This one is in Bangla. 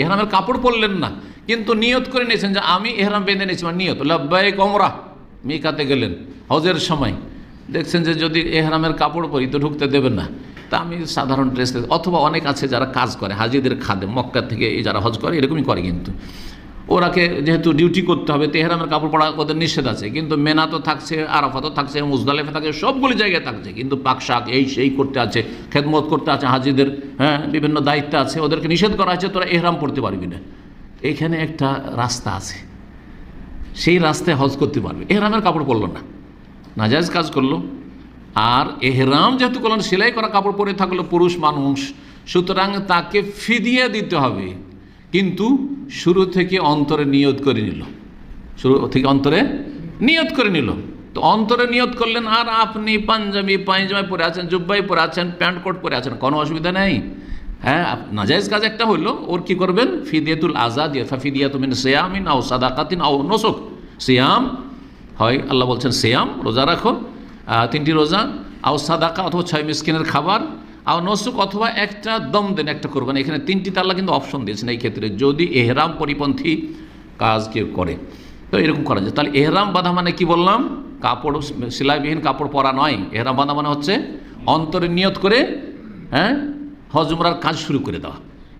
এহরামের কাপড় পরলেন না, কিন্তু নিয়ত করে নিয়েছেন যে আমি এহরাম বেঁধে নিয়েছি মানে নিয়ত। লাভবাই কমরা মেকাতে গেলেন, হজের সময়। দেখছেন যে যদি এহরামের কাপড় পরি তো ঢুকতে দেবেন না। তা আমি সাধারণ ড্রেস, অথবা অনেক আছে যারা কাজ করে, হাজিদের খাদে, মক্কা থেকে এই যারা হজ করে, এরকমই করে কিন্তু। ওরাকে যেহেতু ডিউটি করতে হবে তেহরামের কাপড় পরা ওদের নিষেধ আছে। কিন্তু মেনা তো থাকছে আরাফাতও থাকছে, মুজদালেফে থাকছে সবগুলি জায়গায় থাকছে। কিন্তু পাকশাক এই সেই করতে আছে, খেদমত করতে আছে হাজিদের হ্যাঁ বিভিন্ন দায়িত্ব আছে। ওদেরকে নিষেধ করা আছে তোরা এহরাম পড়তে পারবি না। এখানে একটা রাস্তা আছে। সেই রাস্তায় হজ করতে পারবে। এহরামের কাপড় পরলো না। নাজায়জ কাজ করল। আর এহরাম যেহেতু করলেন সেলাই করা কাপড় পরে থাকল পুরুষ মানুষ। সুতরাং তাকে ফিদিয়ে দিতে হবে। কিন্তু শুরু থেকে অন্তরে নিয়ত করে নিল। শুরু থেকে অন্তরে নিয়ত করে নিল। তো অন্তরে নিয়ত করলেন, আর আপনি পাঞ্জাবি, পায়জামা পরে আছেন, জুব্বাই পরে আছেন, প্যান্ট কোট পরে আছেন, কোনো অসুবিধা নেই। হ্যাঁ নাজায়েজ কাজ একটা হইল, ওর কি করবেন? ফিদিয়াতুল আজাদ ইয়া ফিদিয়াতু মিন সিয়ামিন আও সাদাকাতিন আও নসুক। সিয়াম হয়, আল্লাহ বলছেন সিয়াম, রোজা রাখো। তিনটি রোজা, আও সাদাকা অথবা ছয় মিসকিনের খাবার আও নসুক অথবা একটা দম দেন, একটা করবেন। এখানে তিনটি তাল্লা কিন্তু অপশন দিয়েছেন এই ক্ষেত্রে। যদি এহরাম পরিপন্থী কাজ কেউ করে, তো এরকম করা যায়। তাহলে এহরাম বাঁধা মানে কি বললাম? কাপড় সেলাইবিহীন কাপড় পরা নয়। এহরাম বাঁধা মানে হচ্ছে অন্তরে নিয়ত করে হ্যাঁ হজমরার কাজ শুরু করে দেওয়া।